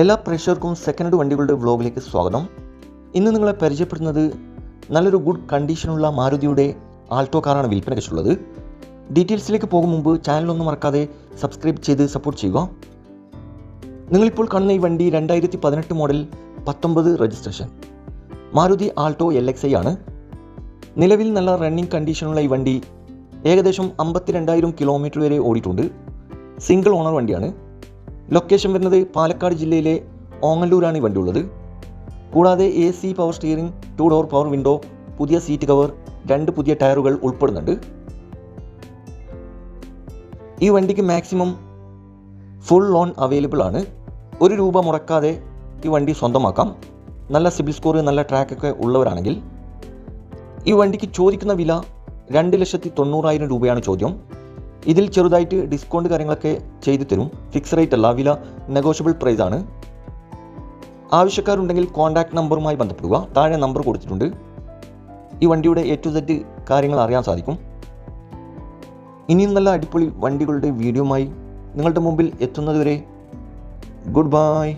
എല്ലാ പ്രേക്ഷകർക്കും സെക്കൻഡ് വണ്ടികളുടെ വ്ലോഗിലേക്ക് സ്വാഗതം. ഇന്ന് നിങ്ങളെ പരിചയപ്പെടുന്നത് നല്ലൊരു ഗുഡ് കണ്ടീഷനുള്ള മാരുതിയുടെ ആൾട്ടോ കാറാണ് വിൽപ്പന വെച്ചുള്ളത് ഡീറ്റെയിൽസിലേക്ക് പോകും മുമ്പ് ചാനലൊന്നും മറക്കാതെ സബ്സ്ക്രൈബ് ചെയ്ത് സപ്പോർട്ട് ചെയ്യുക. നിങ്ങളിപ്പോൾ കാണുന്ന ഈ വണ്ടി രണ്ടായിരത്തി പതിനെട്ട് മോഡൽ പത്തൊമ്പത് registration Maruti Alto L X I ആണ്. നിലവിൽ നല്ല റണ്ണിങ് കണ്ടീഷനുള്ള ഈ വണ്ടി ഏകദേശം അമ്പത്തിരണ്ടായിരം കിലോമീറ്റർ വരെ ഓടിയിട്ടുണ്ട്. സിംഗിൾ ഓണർ വണ്ടിയാണ്. ലൊക്കേഷൻ വരുന്നത് പാലക്കാട് ജില്ലയിലെ ഓങ്ങല്ലൂരാണ് ഈ വണ്ടി ഉള്ളത് കൂടാതെ A C power steering two door power window പുതിയ സീറ്റ് കവർ രണ്ട് പുതിയ ടയറുകൾ ഉൾപ്പെടുന്നുണ്ട്. ഈ വണ്ടിക്ക് മാക്സിമം ഫുൾ ലോൺ അവൈലബിൾ ആണ്. ഒരു രൂപ മുടക്കാതെ ഈ വണ്ടി സ്വന്തമാക്കാം. നല്ല സിബിൽ സ്കോർ നല്ല ട്രാക്കൊക്കെ ഉള്ളവരാണെങ്കിൽ. ഈ വണ്ടിക്ക് ചോദിക്കുന്ന വില രണ്ട് ലക്ഷത്തി തൊണ്ണൂറായിരം രൂപയാണ് ചോദ്യം. ഇതിൽ ചെറുതായിട്ട് ഡിസ്കൗണ്ട് കാര്യങ്ങളൊക്കെ ചെയ്തു തരും. ഫിക്സ് റേറ്റ് അല്ല വില നെഗോഷ്യബിൾ പ്രൈസ് ആണ്. ആവശ്യക്കാരുണ്ടെങ്കിൽ കോൺടാക്ട് നമ്പറുമായി ബന്ധപ്പെടുക. താഴെ നമ്പർ കൊടുത്തിട്ടുണ്ട്. ഈ വണ്ടിയുടെ എ ടു സെറ്റ് കാര്യങ്ങൾ അറിയാൻ സാധിക്കും. ഇനിയും നല്ല അടിപൊളി വണ്ടികളുടെ വീഡിയോമായി നിങ്ങളുടെ മുമ്പിൽ എത്തുന്നതുവരെ ഗുഡ് ബൈ